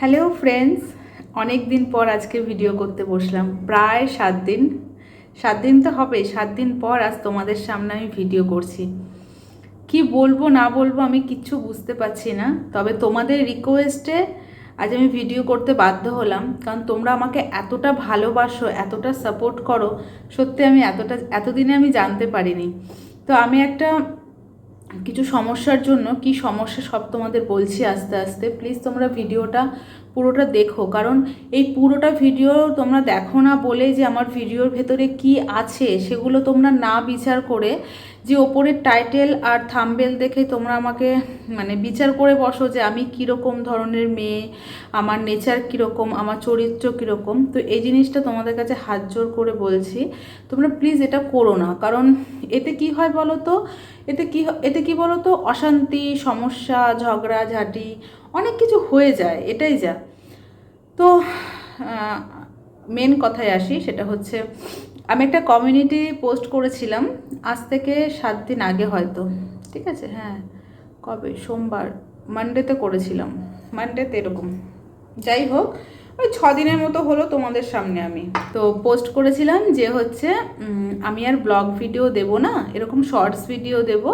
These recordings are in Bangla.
হ্যালো ফ্রেন্ডস অনেক দিন পর আজকে ভিডিও করতে বসলাম। প্রায় সাত দিন। সাত দিন তো হবে, সাত দিন পর আজ তোমাদের সামনে আমি ভিডিও করছি। কি বলব, না বলব আমি কিচ্ছু বুঝতে পারছি না। তবে তোমাদের রিকোয়েস্টে আজ আমি ভিডিও করতে বাধ্য হলাম। কারণ তোমরা আমাকে এতটা ভালোবাসো, এতটা সাপোর্ট করো, সত্যি আমি এতটা, এতদিনে আমি জানতে পারিনি। তো আমি একটা কিছু সমস্যার জন্য কি সমস্যা সব তোমাদের বলছি আস্তে আস্তে। প্লিজ তোমরা ভিডিওটা পুরোটা দেখো, কারণ এই পুরোটা ভিডিও তোমরা দেখো না বলে যে আমার ভিডিওর ভেতরে কি আছে, সেগুলো তোমরা না বিচার করে যে ওপরের টাইটেল আর থাম্বেল দেখে তোমরা আমাকে মানে বিচার করে বসো যে আমি কীরকম ধরনের মেয়ে, আমার নেচার কীরকম, আমার চরিত্র কীরকম। তো এই জিনিসটা তোমাদের কাছে হাত জোর করে বলছি, তোমরা প্লিজ এটা করো না, কারণ এতে কি হয় বলো তো এতে কি এতে কি বলো তো অশান্তি, সমস্যা, ঝগড়া, ঝাঁটি অনেক কিছু হয়ে যায়, এটাই যা। তো মেন কথায় আসি, সেটা হচ্ছে, আমি একটা কমিউনিটি পোস্ট করেছিলাম, আজ থেকে সাত দিন আগে হয়তো, ঠিক আছে? হ্যাঁ কবে? সোমবার মানডেতে করেছিলাম মানডেতে এরকম। যাই হোক ওই ছ দিনের মতো হলো তোমাদের সামনে আমি। তো পোস্ট করেছিলাম যে হচ্ছে আমি আর ব্লগ ভিডিও দেব না, এরকম শর্টস ভিডিও দেব,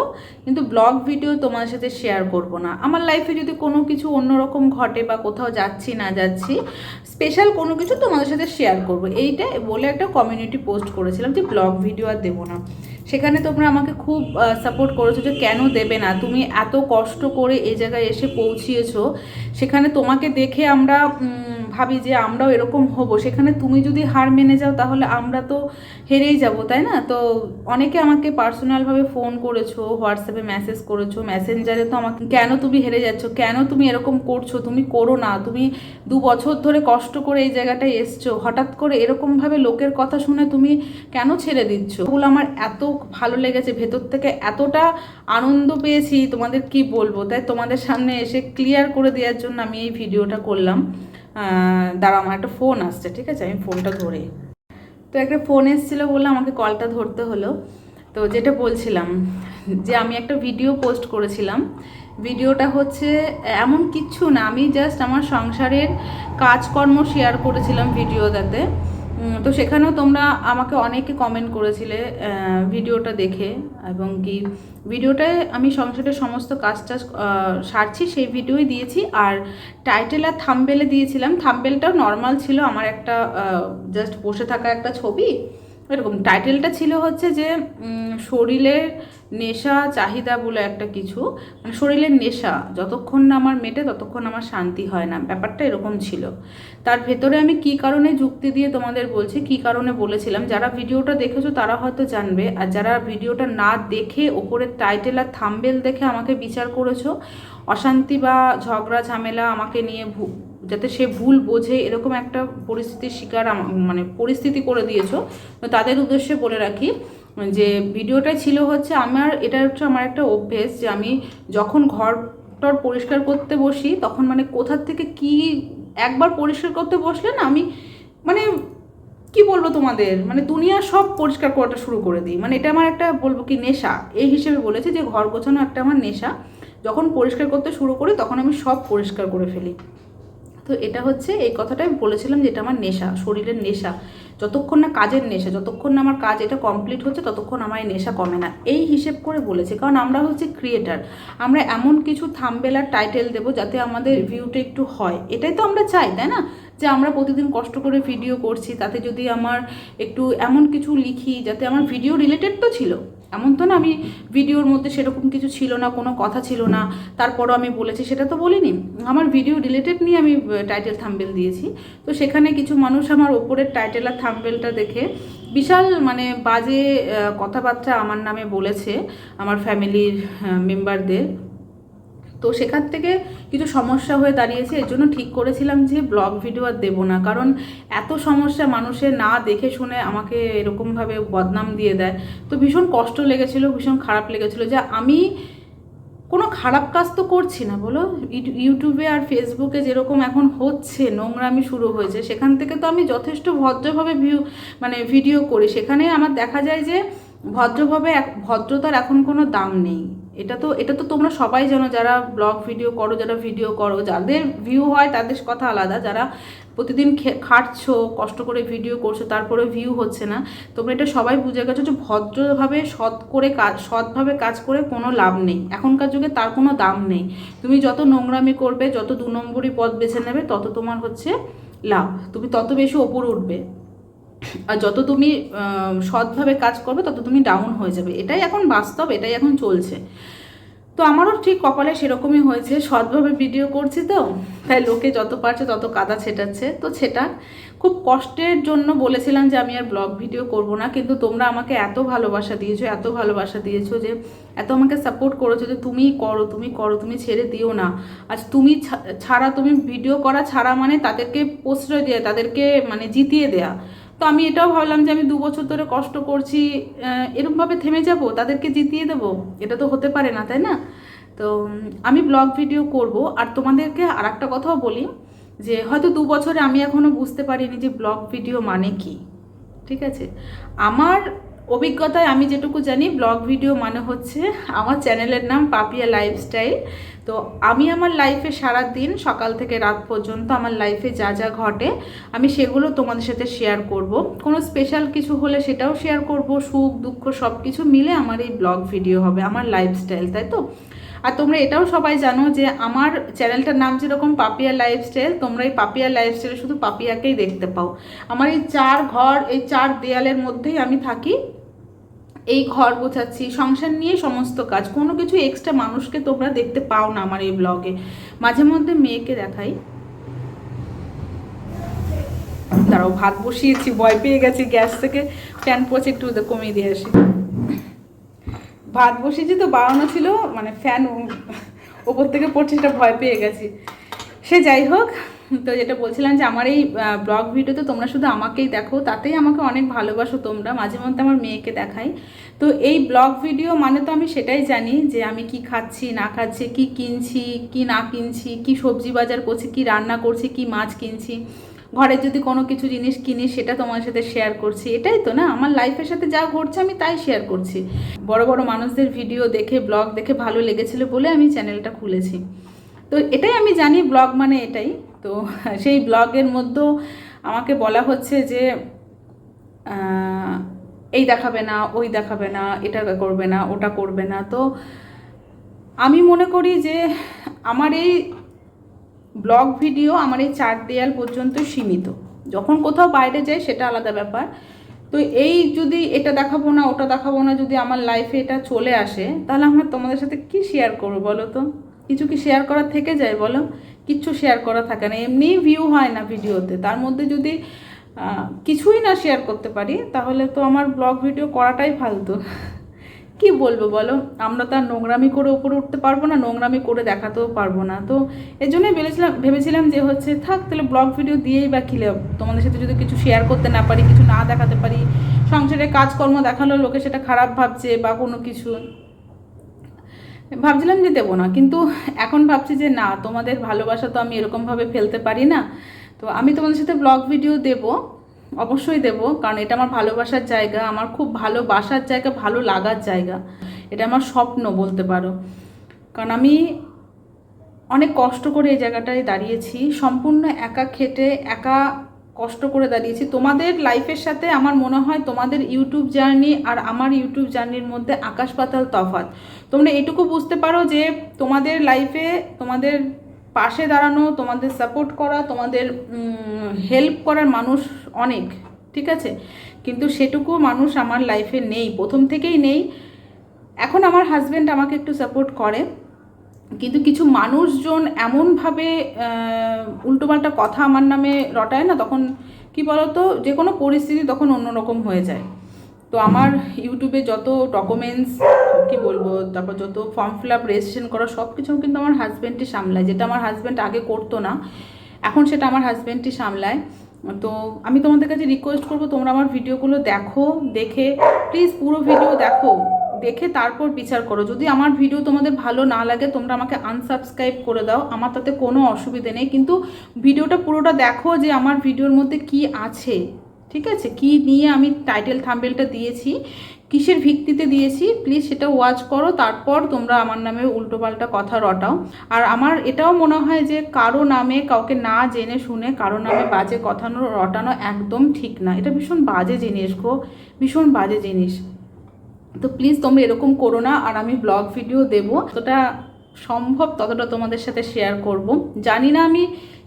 কিন্তু ব্লগ ভিডিও তোমার সাথে শেয়ার করব না। আমার লাইফে যদি কোনো কিছু অন্যরকম ঘটে বা কোথাও যাচ্ছি, না যাচ্ছি স্পেশাল কোনো কিছু তোমাদের সাথে শেয়ার করব। এইটা বলে একটা কমিউনিটি পোস্ট করেছিলাম যে ব্লগ ভিডিও আর দেবো না। সেখানে তোমরা আমাকে খুব সাপোর্ট করেছ যে কেন দেবে না? তুমি এত কষ্ট করে এই জায়গায় এসে পৌঁছিয়েছো। সেখানে তোমাকে দেখে আমরা ভাবি যে আমরাও এরকম হব, সেখানে তুমি যদি হার মেনে যাও তাহলে আমরা তো হেরেই যাব, তাই না? তো অনেকে আমাকে পার্সোনালভাবে ফোন করেছ হোয়াটসঅ্যাপে মেসেজ করেছ মেসেঞ্জারে তো আমাকে, কেন তুমি হেরে যাচ্ছ, কেন তুমি এরকম করছ, তুমি করো না, তুমি দু বছর ধরে কষ্ট করে এই জায়গাটায় এসছো, হঠাৎ করে এরকমভাবে লোকের কথা শুনে তুমি কেন ছেড়ে দিচ্ছ? ওগুলো আমার এত ভালো লেগেছে, ভেতর থেকে এতটা আনন্দ পেয়েছি, তোমাদের কি বলব? তাই তোমাদের সামনে এসে ক্লিয়ার করে দেওয়ার জন্য আমি এই ভিডিওটা করলাম। দাঁড়া আমার একটা ফোন আসছে, ঠিক আছে? আমি ফোনটা ধরে। তো একটা ফোন এসেছিল বলে আমাকে কলটা ধরতে হলো। তো যেটা বলছিলাম, যে আমি একটা ভিডিও পোস্ট করেছিলাম। ভিডিওটা হচ্ছে, এমন কিচ্ছু না, আমি জাস্ট আমার সংসারের কাজকর্ম শেয়ার করেছিলাম ভিডিওটাতে তো সেখানেও তোমরা আমাকে অনেকে কমেন্ট করেছিলে ভিডিওটা দেখে, এবং কি ভিডিওটায় আমি সংসারের সমস্ত কাজ টাজ সারছি, সেই ভিডিওই দিয়েছি, আর টাইটেল আর থাম্বেলে দিয়েছিলাম। থাম্বেলটাও নর্মাল ছিল, আমার একটা জাস্ট বসে থাকা একটা ছবি। এরকম টাইটেলটা ছিল হচ্ছে যে শরীরের নেশা, চাহিদা বলে একটা কিছু। মানে শরীরের নেশা, যতক্ষণ না আমার মেটে ততক্ষণ আমার শান্তি হয় না। ব্যাপারটা এরকম ছিল। তার ভেতরে আমি কি কারণে যুক্তি দিয়ে তোমাদের বলছি, কি কারণে বলেছিলাম, যারা ভিডিওটা দেখেছ তারা হয়তো জানবে, আর যারা ভিডিওটা না দেখে ওপরের টাইটেল আর থাম্বেল দেখে আমাকে বিচার করেছ, অশান্তি বা ঝগড়া, ঝামেলা আমাকে নিয়ে যাতে সে ভুল বোঝে, এরকম একটা পরিস্থিতির শিকার মানে পরিস্থিতি করে দিয়েছ, তো তাদের উদ্দেশ্যে বলে রাখি যে ভিডিওটা ছিল হচ্ছে আমার, এটা হচ্ছে আমার একটা অভ্যেস যে আমি যখন ঘর টর পরিষ্কার করতে বসি, তখন মানে কোথার থেকে কি একবার পরিষ্কার করতে বসলে না আমি মানে কি বলব তোমাদের? মানে দুনিয়া সব পরিষ্কার করাটা শুরু করে দিই। মানে এটা আমার একটা বলব কি নেশা। এই হিসেবে বলেছে যে ঘর গোছানো একটা আমার নেশা। যখন পরিষ্কার করতে শুরু করি, তখন আমি সব পরিষ্কার করে ফেলি। তো এটা হচ্ছে এই কথাটা আমি বলেছিলাম যে এটা আমার নেশা, শরীরের নেশা। যতক্ষণ না কাজের নেশা, যতক্ষণ না আমার কাজ এটা কমপ্লিট হচ্ছে, ততক্ষণ আমার এই নেশা কমে না। এই হিসেব করে বলেছে, কারণ আমরা হচ্ছে ক্রিয়েটার আমরা এমন কিছু থামবেলার টাইটেল দেবো যাতে আমাদের ভিউটা একটু হয়। এটাই তো আমরা চাই, তাই না? যে আমরা প্রতিদিন কষ্ট করে ভিডিও করছি, তাতে যদি আমার একটু এমন কিছু লিখি যাতে আমার ভিডিও রিলেটেড তো ছিল। এমন তো না আমি ভিডিওর মধ্যে সেরকম কিছু ছিল না, কোনো কথা ছিল না। তারপরও আমি বলেছি, সেটা তো বলিনি। আমার ভিডিও রিলেটেড নিয়ে আমি টাইটেল থাম্বেল দিয়েছি। তো সেখানে কিছু মানুষ আমার ওপরের টাইটেল আর থাম্বেলটা দেখে বিশাল মানে বাজে কথাবার্তা আমার নামে বলেছে আমার ফ্যামিলির মেম্বারদের তো সেখান থেকে কিছু সমস্যা হয়ে দাঁড়িয়েছে, এর জন্য ঠিক করেছিলাম যে ব্লগ ভিডিও আর দেবো না। কারণ এত সমস্যা মানুষের না দেখে শুনে আমাকে এরকমভাবে বদনাম দিয়ে দেয়। তো ভীষণ কষ্ট লেগেছিলো, ভীষণ খারাপ লেগেছিলো যে আমি কোনো খারাপ কাজ তো করছি না, বলো? ইউটিউবে আর ফেসবুকে যেরকম এখন হচ্ছে, নোংরামি শুরু হয়েছে, সেখান থেকে তো আমি যথেষ্ট ভদ্রভাবে ভিউ মানে ভিডিও করি। সেখানে আমার দেখা যায় যে ভদ্রভাবে ভদ্রতার এখন কোনো দাম নেই। এটা তো এটা তো তোমরা সবাই জানো, যারা ব্লগ ভিডিও করো, যারা ভিডিও করো, যাদের ভিউ হয় তাদের কথা আলাদা। যারা প্রতিদিন খাটছো, কষ্ট করে ভিডিও করছ তারপরে ভিউ হচ্ছে না। তোমরা এটা সবাই বুঝে গেছো যে ভদ্রভাবে সৎ করে কাজ সৎভাবে কাজ করে কোনো লাভ নেই। এখনকার যুগে তার কোনো দাম নেই। তুমি যত নোংরামি করবে, যত দু নম্বরই পথ বেছে নেবে, তত তোমার হচ্ছে লাভ। তুমি তত বেশি ওপর উঠবে। আর যত তুমি সৎভাবে কাজ করবে, তত তুমি ডাউন হয়ে যাবে। এটাই এখন বাস্তব, এটাই এখন চলছে। তো আমারও ঠিক কপালে সেরকমই হয়েছে। সৎভাবে ভিডিও করছি তো, তাই লোকে যত পারছে তত কাদা ছেটাচ্ছে। তো সেটা খুব কষ্টের জন্য বলেছিলাম যে আমি আর ব্লগ ভিডিও করব না, কিন্তু তোমরা আমাকে এত ভালোবাসা দিয়েছ, এত ভালোবাসা দিয়েছ যে, এত আমাকে সাপোর্ট করেছ যে তুমি করো তুমি করো, তুমি ছেড়ে দিও না। আজ তুমি ছাড়া তুমি ভিডিও করা ছাড়া মানে তাদেরকে প্রশ্রয় দেওয়া তাদেরকে মানে জিতিয়ে দেয়া। তো আমি এটাও ভাবলাম যে আমি দু বছর ধরে কষ্ট করছি এরকমভাবে থেমে যাব, তাদেরকে জিতিয়ে দেবো, এটা তো হতে পারে না, তাই না? তো আমি ব্লগ ভিডিও করব, আর তোমাদেরকে আর একটা কথাও বলি, যে হয়তো দু বছরে আমি এখনও বুঝতে পারিনি যে ব্লগ ভিডিও মানে কি, ঠিক আছে? আমার অভিজ্ঞতায় আমি যেটুকু জানি, ব্লগ ভিডিও মানে হচ্ছে আমার চ্যানেলের নাম পাপিয়া লাইফস্টাইল। তো আমি আমার লাইফে সারা দিন সকাল থেকে রাত পর্যন্ত আমার লাইফে যা যা ঘটে, আমি সেগুলো তোমাদের সাথে শেয়ার করব। কোনো স্পেশাল কিছু হলে সেটাও শেয়ার করব। সুখ, দুঃখ সব কিছু মিলে আমার এই ব্লগ ভিডিও হবে, আমার লাইফস্টাইল, তাই তো? আর তোমরা এটাও সবাই জানো যে আমার চ্যানেলটার নাম যেরকম পাপিয়া লাইফস্টাইল, তোমরা এই পাপিয়া লাইফস্টাইলে শুধু পাপিয়াকেই দেখতে পাও। আমার এই চার ঘর, এই চার দেয়ালের মধ্যেই আমি থাকি। এই ঘর গোছাচ্ছি, সংসার নিয়ে সমস্ত কাজ, কোনো কিছু এক্সট্রা মানুষকে তোমরা দেখতে পাও না আমার এই ব্লগে মাঝে মধ্যে মেয়েকে দেখাই। দাঁড়াও, ভাত বসিয়েছি, ভয় পেয়ে গেছি গ্যাস থেকে ফ্যান পচে একটু কমিয়ে দিয়ে আসি। ভাত বসিয়েছি তো, বাড়ানো ছিল মানে ফ্যান ওপর থেকে পড়ছে, সেটা ভয় পেয়ে গেছি। সে যাই হোক তো যেটা বলছিলাম যে আমার এই ব্লগ ভিডিওতে তোমরা শুধু আমাকেই দেখো, তাতেই আমাকে অনেক ভালোবাসো তোমরা। মাঝে মধ্যে আমার মেয়েকে দেখাই। তো এই ব্লগ ভিডিও মানে তো আমি সেটাই জানি যে আমি কি খাচ্ছি, না খাচ্ছি, কি কিনছি, কি না কিনছি, কি সবজি বাজার করছি, কি রান্না করছি, কি মাছ কিনছি। ঘরে যদি কোনো কিছু জিনিস কিনি, সেটা তোমার সাথে শেয়ার করছি। এটাই তো না? আমার লাইফের সাথে যা ঘটছে, আমি তাই শেয়ার করছি। বড় বড় মানুষদের ভিডিও দেখে ব্লগ দেখে ভালো লেগেছিল বলে আমি চ্যানেলটা খুলেছি। তো এটাই আমি জানি ব্লগ মানে এটাই। তো সেই ব্লগের মধ্যেও আমাকে বলা হচ্ছে যে এই দেখাবে না, ওই দেখাবে না, এটা করবে না, ওটা করবে না। তো আমি মনে করি যে আমার এই ব্লগ ভিডিও আমার এই চার দেয়াল পর্যন্ত সীমিত। যখন কোথাও বাইরে যাই সেটা আলাদা ব্যাপার। তো এই যদি এটা দেখাবো না, ওটা দেখাবো না, যদি আমার লাইফে এটা চলে আসে, তাহলে আমরা তোমাদের সাথে কি শেয়ার করব বলো তো? কিছু কি শেয়ার করার থেকে যায় বলো? কিচ্ছু শেয়ার করা থাকে না। এমনিই ভিউ হয় না ভিডিওতে। তার মধ্যে যদি কিছুই না শেয়ার করতে পারি, তাহলে তো আমার ব্লগ ভিডিও করাটাই ফালতু। কি বলব বলো? আমরা তো আর নোংরামি করে উপরে উঠতে পারব না, নোংরামি করে দেখাতেও পারব না। তো এই জন্যই ভেবেছিলাম ভেবেছিলাম যে হচ্ছে, থাক, তাহলে ব্লগ ভিডিও দিয়েই বা কী লাভ? তোমাদের সাথে যদি কিছু শেয়ার করতে না পারি, কিছু না দেখাতে পারি, সংসারে কাজকর্ম দেখাল লোকে সেটা খারাপ ভাবছে বা কোনো কিছু। ভাবছিলাম যে দেবো না, কিন্তু এখন ভাবছি যে না, তোমাদের ভালোবাসা তো আমি এরকমভাবে ফেলতে পারি না। তো আমি তোমাদের সাথে ব্লগ ভিডিও দেব, অবশ্যই দেব, কারণ এটা আমার ভালোবাসার জায়গা, আমার খুব ভালোবাসার জায়গা, ভালো লাগার জায়গা। এটা আমার স্বপ্ন বলতে পারো। কারণ আমি অনেক কষ্ট করে এই জায়গাটায় দাঁড়িয়েছি, সম্পূর্ণ একা খেটে, একা কষ্ট করে দাঁড়িয়েছি। তোমাদের লাইফের সাথে আমার মনে হয় তোমাদের ইউটিউব জার্নি আর আমার ইউটিউব জার্নির মধ্যে আকাশ পাতাল তফাৎ। তোমরা এটুকু বুঝতে পারো যে তোমাদের লাইফে তোমাদের পাশে দাঁড়ানো, তোমাদের সাপোর্ট করা, তোমাদের হেল্প করার মানুষ অনেক, ঠিক আছে? কিন্তু সেটুকু মানুষ আমার লাইফে নেই, প্রথম থেকেই নেই। এখন আমার হাজব্যান্ড আমাকে একটু সাপোর্ট করে। কিন্তু কিছু মানুষজন এমনভাবে উল্টোপাল্টা কথা আমার নামে রটায় না, তখন কি বলতো যে কোনো পরিস্থিতি তখন অন্যরকম হয়ে যায়। তো আমার ইউটিউবে যত ডকুমেন্টস কি বলব, তারপর যত ফর্ম ফিল আপ রেজিস্ট্রেশন করা সব কিছু কিন্তু আমার হাজব্যান্ডই সামলায়, যেটা আমার হাজব্যান্ড আগে করতো না, এখন সেটা আমার হাজব্যান্ডই সামলায়। তো আমি তোমাদের কাছে রিকোয়েস্ট করব, তোমরা আমার ভিডিওগুলো দেখো, দেখে প্লিজ পুরো ভিডিও দেখো। দেখে তারপর বিচার করো। যদি আমার ভিডিও তোমাদের ভালো না লাগে, তোমরা আমাকে আনসাবস্ক্রাইব করে দাও। আমার তাতে কোনো অসুবিধে নেই। কিন্তু ভিডিওটা পুরোটা দেখো যে আমার ভিডিওর মধ্যে কি আছে। ঠিক আছে? কি নিয়ে আমি টাইটেল থাম্বেলটা দিয়েছি, কিসের ভিত্তিতে দিয়েছি প্লিজ সেটা ওয়াচ করো। তারপর তোমরা আমার নামে উল্টোপাল্টা কথা রটাও। আর আমার এটাও মনে হয় যে কারও নামে কাউকে না জেনে শুনে, কারও নামে বাজে কথানো রটানো একদম ঠিক না। এটা ভীষণ বাজে জিনিস গো। ভীষণ বাজে জিনিস। তো প্লিজ তোমরা এরকম করো না, আর আমি ব্লগ ভিডিও দেবো। ততটা সম্ভব ততটা তোমাদের সাথে শেয়ার করব। জানি না আমি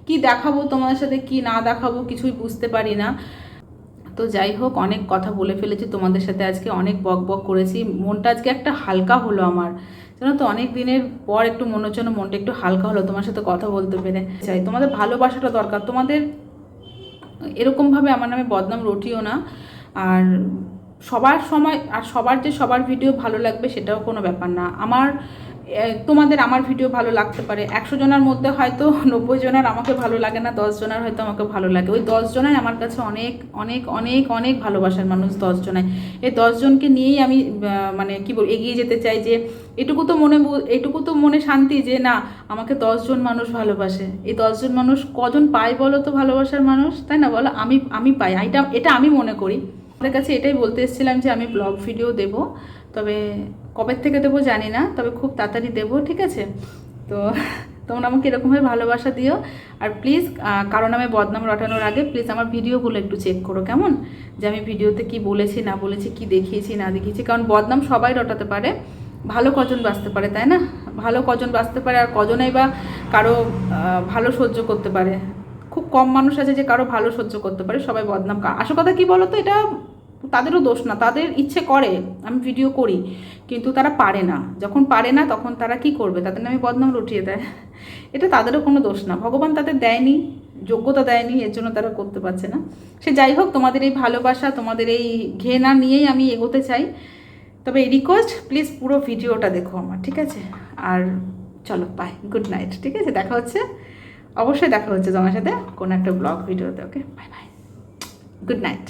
কি দেখাবো, তোমাদের সাথে কি না দেখাবো, কিছুই বুঝতে পারি না। তো যাই হোক, অনেক কথা বলে ফেলেছি তোমাদের সাথে আজকে, অনেক বক বক করেছি। মনটা আজকে একটা হালকা হলো আমার। জানো তো, অনেক দিনের পর একটু মনে হচ্ছে মনটা একটু হালকা হলো তোমার সাথে কথা বলতে পেরে। চাই তোমাদের ভালোবাসাটা দরকার। তোমাদের এরকমভাবে আমার নামে বদনাম রটিও না। আর সবার সময় আর সবার যে সবার ভিডিও ভালো লাগবে সেটাও কোনো ব্যাপার না। আমার তোমাদের আমার ভিডিও ভালো লাগতে পারে। একশো জনের মধ্যে হয়তো নব্বই জনের আমাকে ভালো লাগে না, দশ জনের হয়তো আমাকে ভালো লাগে। ওই জনাই আমার কাছে অনেক অনেক অনেক অনেক ভালোবাসার মানুষ জনায় এই দশজনকে নিয়েই আমি মানে কি বল এগিয়ে যেতে চাই যে এটুকু তো মনে এটুকু তো মনে শান্তি যে না, আমাকে দশজন মানুষ ভালোবাসে। এই দশজন মানুষ কজন পায় বলো তো ভালোবাসার মানুষ? তাই না বলো? আমি আমি পাই। এটা এটা আমি মনে করি। আপনাদের কাছে এটাই বলতে এসেছিলাম যে আমি ব্লগ ভিডিও দেব, তবে কবে থেকে দেবো জানি না, তবে খুব তাড়াতাড়ি দেবো, ঠিক আছে? তো তোমরা আমাকে এরকমভাবে ভালোবাসা দিও, আর প্লিজ কারও নামে বদনাম রটানোর আগে প্লিজ আমার ভিডিওগুলো একটু চেক করো, কেমন? যে আমি ভিডিওতে কি বলেছি, না বলেছি, কি দেখিয়েছি, না দেখিয়েছি, কারণ বদনাম সবাই রটাতে পারে, ভালো কজন বাঁচতে পারে, তাই না? ভালো কজন বাঁচতে পারে আর কজনেই বা কারও ভালো সহ্য করতে পারে। খুব কম মানুষ আছে যে কারও ভালো সহ্য করতে পারে, সবাই বদনাম। আসল কথা কি বলো তো এটা তাদেরও দোষ না, তাদের ইচ্ছে করে, আমি ভিডিও করি, কিন্তু তারা পারে না। যখন পারে না, তখন তারা কি করবে? তাদের নামে বদনাম রটিয়ে দেয়। এটা তাদেরও কোনো দোষ না। ভগবান তাদের দেয়নি, যোগ্যতা দেয়নি, এর জন্য তারা করতে পারছে না। সে যাই হোক, তোমাদের এই ভালোবাসা, তোমাদের এই ঘেনা নিয়েই আমি এগোতে চাই। তবে এই রিকোয়েস্ট প্লিজ পুরো ভিডিওটা দেখো আমার, ঠিক আছে? আর চলো বাই গুড নাইট ঠিক আছে? দেখা হচ্ছে। অবশ্যই দেখা হচ্ছে তোমার সাথে কোনো একটা ব্লগ ভিডিওতে okay bye bye good night